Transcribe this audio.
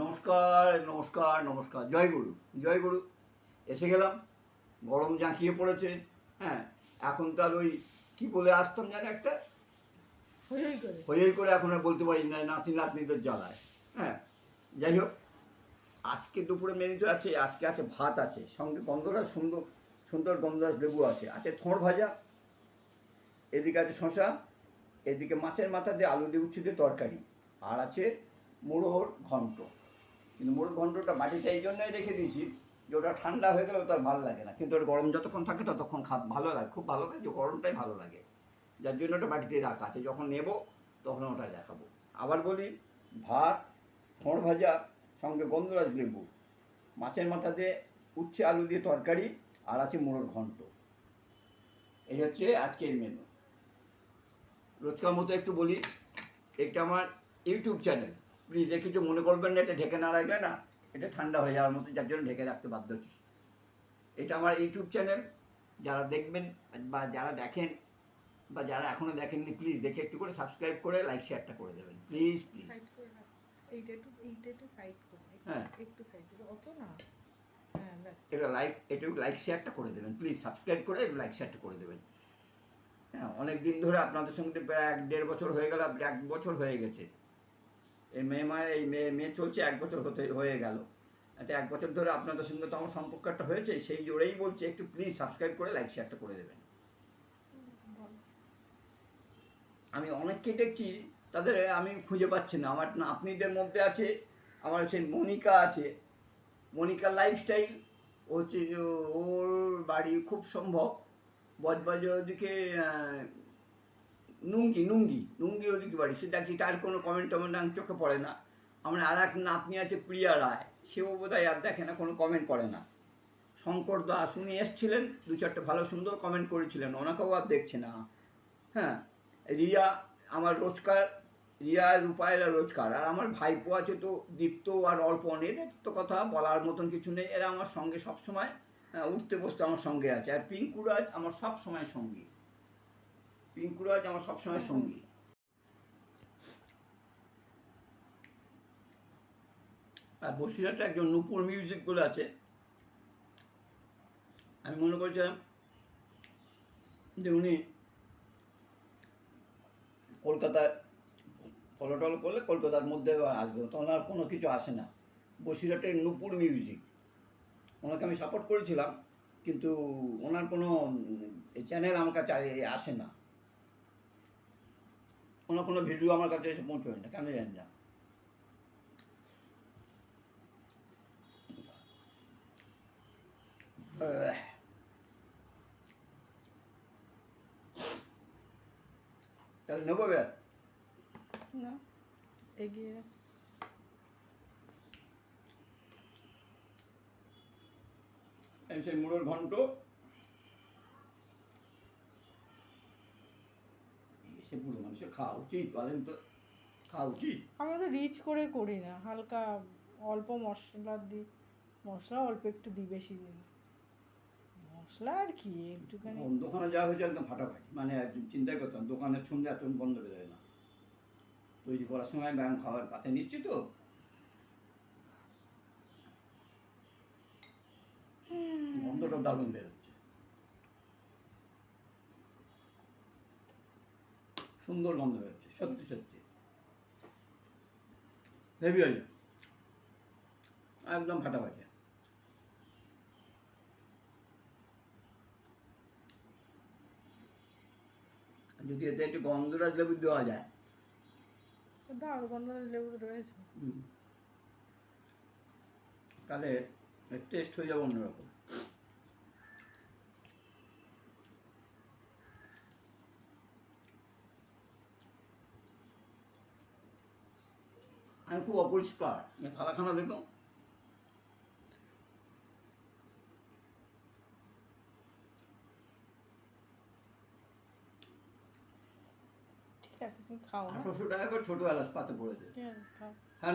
নমস্কার নমস্কার নমস্কার। জয় গুরু জয় গুরু। এসে গেলাম। গরম জাঁকিয়ে পড়েছে হ্যাঁ। এখন তো আর ওই কী বলে আসতাম জানি একটা? হই হই করে এখন আর বলতে পারি না নাতি নাতনিদের জ্বালায় হ্যাঁ। যাই হোক আজকে দুপুরে মেনুতে আছে আজকে আছে ভাত আছে সঙ্গে গন্ধরাজ সুন্দর সুন্দর গন্ধরাজ লেবু আছে। আছে থোঁড় ভাজা এদিকে আছে শশা এদিকে মাছের মাথা দিয়ে আলু দিয়ে উচ্ছে দিয়ে তরকারি আর আছে মুড়োর ঘন্ট। কিন্তু মুড়োর ঘন্টটা মাটিতে এই জন্যই রেখে দিয়েছি যে ওটা ঠান্ডা হয়ে গেলে ওটা ভালো লাগে না। কিন্তু ওটা গরম যতক্ষণ থাকে ততক্ষণ খা ভালো লাগে, খুব ভালো লাগে গরমটাই ভালো লাগে। যার জন্য ওটা মাটিতে রাখা আছে। যখন নেব তখন ওটা দেখাবো। আবার বলি, ভাত, ফোঁড় ভাজা, সঙ্গে গন্ধরাজ লেবু। মাছের মাথা দিয়ে উচ্ছে আলু দিয়ে তরকারি আর আছে মোড়োর ঘন্ট। এই হচ্ছে আজকের মেনু রোজকার মতো একটু বলি, এটা আমার ইউটিউব চ্যানেল। প্লিজ এর কিছু মনে করবেন না এটা ঢেকে না রাখলে না এটা ঠান্ডা হয়ে যাওয়ার মতো যার জন্য ঢেকে রাখতে বাধ্য হচ্ছি। এটা আমার ইউটিউব চ্যানেল। যারা দেখবেন বা যারা দেখেন বা যারা এখনও দেখেননি প্লিজ দেখে একটু করে সাবস্ক্রাইব করে লাইক শেয়ারটা করে দেবেন। প্লিজ প্লিজ হ্যাঁ। একটু সাইড অত না। হ্যাঁ এটা লাইক একটু লাইক শেয়ারটা করে দেবেন। প্লিজ সাবস্ক্রাইব করে লাইক শেয়ারটা করে দেবেন। হ্যাঁ অনেক দিন ধরে আপনাদের সঙ্গে প্রায় এক দেড় বছর হয়ে গেল এক বছর হয়ে গেছে। এই মে মাসে, এই মে মে চলছে, এক বছর হতে, হয়ে গেল। আচ্ছা এক বছর ধরে আপনাদের সঙ্গে তো আমার সম্পর্কটা হয়েছে, সেই জোরেই বলছি, একটু প্লিজ সাবস্ক্রাইব করে লাইক শেয়ারটা করে দেবেন। আমি অনেককে দেখছি, তাদের আমি খুঁজে পাচ্ছি না। আমার আপনিদের মধ্যে আছে, আমার সেই মনিকা আছে। মনিকার লাইফস্টাইল হচ্ছে ওর বাড়ি খুব সম্ভব। বজবাজে ওদিকে নুঙ্গি নুঙ্গি নুঙ্গি ওদিকে বাড়ি। সেটা কি তার কোনো কমেন্ট টমেন্ট আমার চোখে পড়ে না। আমার আর এক নাতনি আছে, প্রিয়া রায়। সেও বোধ হয় আর দেখে না, কোনো কমেন্ট করে না। শঙ্কর দাস উনি এসছিলেন, দু চারটে ভালো সুন্দর কমেন্ট করেছিলেন, ওনাকেও আর দেখছে না। হ্যাঁ রিয়া আমার রোজকার, রিয়া রূপায়রা রোজকার। আর আমার ভাইপো আছে তো, দীপ্ত আর অল্প এদের তো কথা বলার মতন কিছু নেই। এরা আমার সঙ্গে সবসময় উঠতে বসতে আমার সঙ্গে আছে। আর পিঙ্কুরাজ আমার সব সময় সঙ্গী। পিঙ্কুরাজ আমার সবসময় সঙ্গী। আর বসিরহাটে একজন নূপুর মিউজিক বলে আছে। আমি মনে করছিলাম যে উনি কলকাতায় ফলো টলো করলে কলকাতার মধ্যে আসবে তো ওনার কোনো কিছু আসে না। বসিরহাটের নূপুর মিউজিক ওনাকে আমি সাপোর্ট করেছিলাম কিন্তু ওনার কোনো চ্যানেল আমার কাছে আসে না। ওনার কোনো ভিডিও আমার কাছে এসে পৌঁছয় না কেন জানি না। তাহলে নেব ব্যাগ না এগিয়ে সেই মুড়োর ঘন্ট। সে বুড়ো মানুষের খাওয়া উচিত বলেন তো খাওয়া উচিত। আমি তো রিচ করে করি না হালকা অল্প মশলা দিই মশলা অল্প একটু দিই বেশি দিই না। মশলা আর কি একটুখানি। দোকানে যাওয়া হয়েছে একদম ফাটাফাটি মানে চিন্তাই করতাম দোকানে শুনলে এত গন্ধ বেরোয় না। তৈরি করার সময় ব্যায়াম খাবার পাতে নিচ্ছি তো। গন্ধটা দারুণ বেরোচ্ছে সুন্দর গন্ধ বেরোচ্ছে সত্যি সত্যি। হেভি হয়ে একদম ফাটাফাটি। যদি এতে একটু গন্ধরাজ লেবু দেওয়া যায়। লেবু রয়েছে। তাহলে টেস্ট হয়ে যাবে অন্যরকম। আমি খুব অপরিষ্কার। থালাখানা দেখো ঠিক আছে তুমি খাও না টাকা করে ছোটো এলাচ পাতে পড়েছে। ঠিক আছে খাও। হ্যাঁ